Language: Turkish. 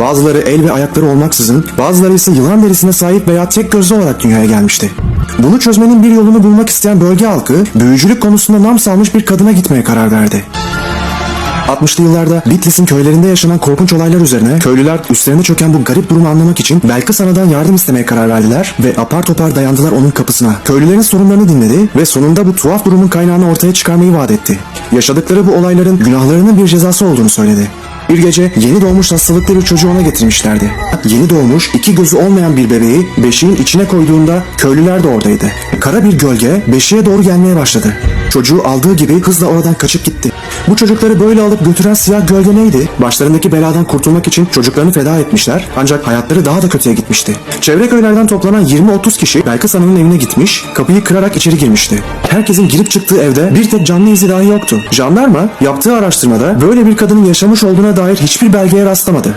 Bazıları el ve ayakları olmaksızın, bazıları ise yılan derisine sahip veya tek gözlü olarak dünyaya gelmişti. Bunu çözmenin bir yolunu bulmak isteyen bölge halkı, büyücülük konusunda nam salmış bir kadına gitmeye karar verdi. 60'lı yıllarda Bitlis'in köylerinde yaşanan korkunç olaylar üzerine köylüler üstlerine çöken bu garip durumu anlamak için Belkıs Ana'dan yardım istemeye karar verdiler ve apar topar dayandılar onun kapısına. Köylülerin sorunlarını dinledi ve sonunda bu tuhaf durumun kaynağını ortaya çıkarmayı vaat etti. Yaşadıkları bu olayların günahlarının bir cezası olduğunu söyledi. Bir gece yeni doğmuş hastalıklı bir çocuğu ona getirmişlerdi. Yeni doğmuş, iki gözü olmayan bir bebeği beşiğin içine koyduğunda köylüler de oradaydı. Kara bir gölge beşiğe doğru gelmeye başladı. Çocuğu aldığı gibi hızla oradan kaçıp gitti. Bu çocukları böyle alıp götüren siyah gölge neydi? Başlarındaki beladan kurtulmak için çocuklarını feda etmişler ancak hayatları daha da kötüye gitmişti. Çevre köylerden toplanan 20-30 kişi Belkıs Hanım'ın evine gitmiş, kapıyı kırarak içeri girmişti. Herkesin girip çıktığı evde bir tek canlı izi dahi yoktu. Jandarma yaptığı araştırmada böyle bir kadının yaşamış olduğuna dair hiçbir belgeye rastlamadı.